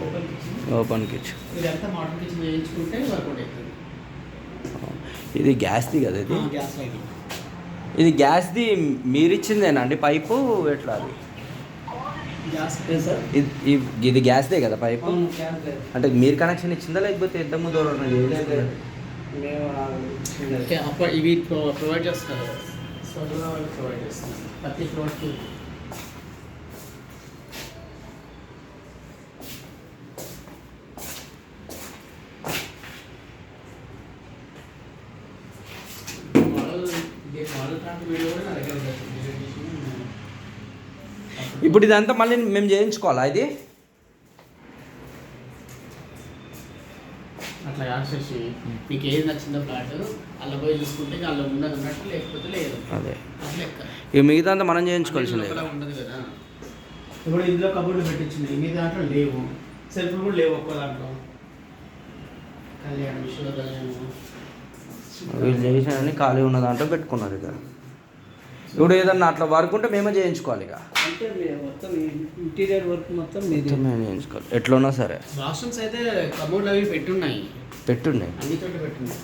Open kitchen open kitchen ఇదంతా model kitchen చేయించుకుంటే work out అవుతుంది ఇది గ్యాస్ది కదా ఇది? గ్యాస్ లైటింగ్ ఇది గ్యాస్ది మీరు ఇచ్చిందేనా అండి? పైపు ఎట్లా అది? ఇది ఇది గ్యాస్దే కదా పైపు? అంటే మీరు కనెక్షన్ ఇచ్చిందా లేకపోతే ఇద్దరు దూరం మేము ఓకే అప్పుడు ఇవి ప్రొ- ప్రొవైడ్ చేస్తారు ప్రొవైడ్ చేస్తున్నారు. ప్రతి ఫ్లోర్కి ఇప్పుడు ఇదంతా మళ్ళీ మేము చేయించుకోవాలా ఇది? అట్లా మీకు ఏది నచ్చిందో ఫ్లాట్ అలా పోయి చూసుకుంటే అలా ఉన్నది ఉన్నట్టు లేకపోతే లేదు. అదే. ఇక మిగతా అంతా మనం చేయించుకోవాల్సిందే ఉండదు కదా. ఇప్పుడు ఇందులో కబోర్డ్లు పెట్టించింది. మీ దాంట్లో లేవు. సెల్ఫ్లు కూడా లేవు ఒక్క దాంట్లో. కళ్యాణం విశ్వ కళ్యాణం వీళ్ళు చేసిన ఖాళీ ఉన్న దాంట్లో పెట్టుకున్నారు ఇక. ఇప్పుడు ఏదన్నా అట్లా వర్క్ ఉంటే మేమే చేయించుకోవాలి ఇక. అంటే మీరు మొత్తం ఇంటీరియర్ వర్క్ మొత్తం మేము చేయించుకోవాలి. ఎట్లున్నా సరే. వాష్రూమ్స్ అయితే కబోర్డ్లు అవి పెట్టున్నాయి. అన్ని చోట్ల పెట్టున్నాయి.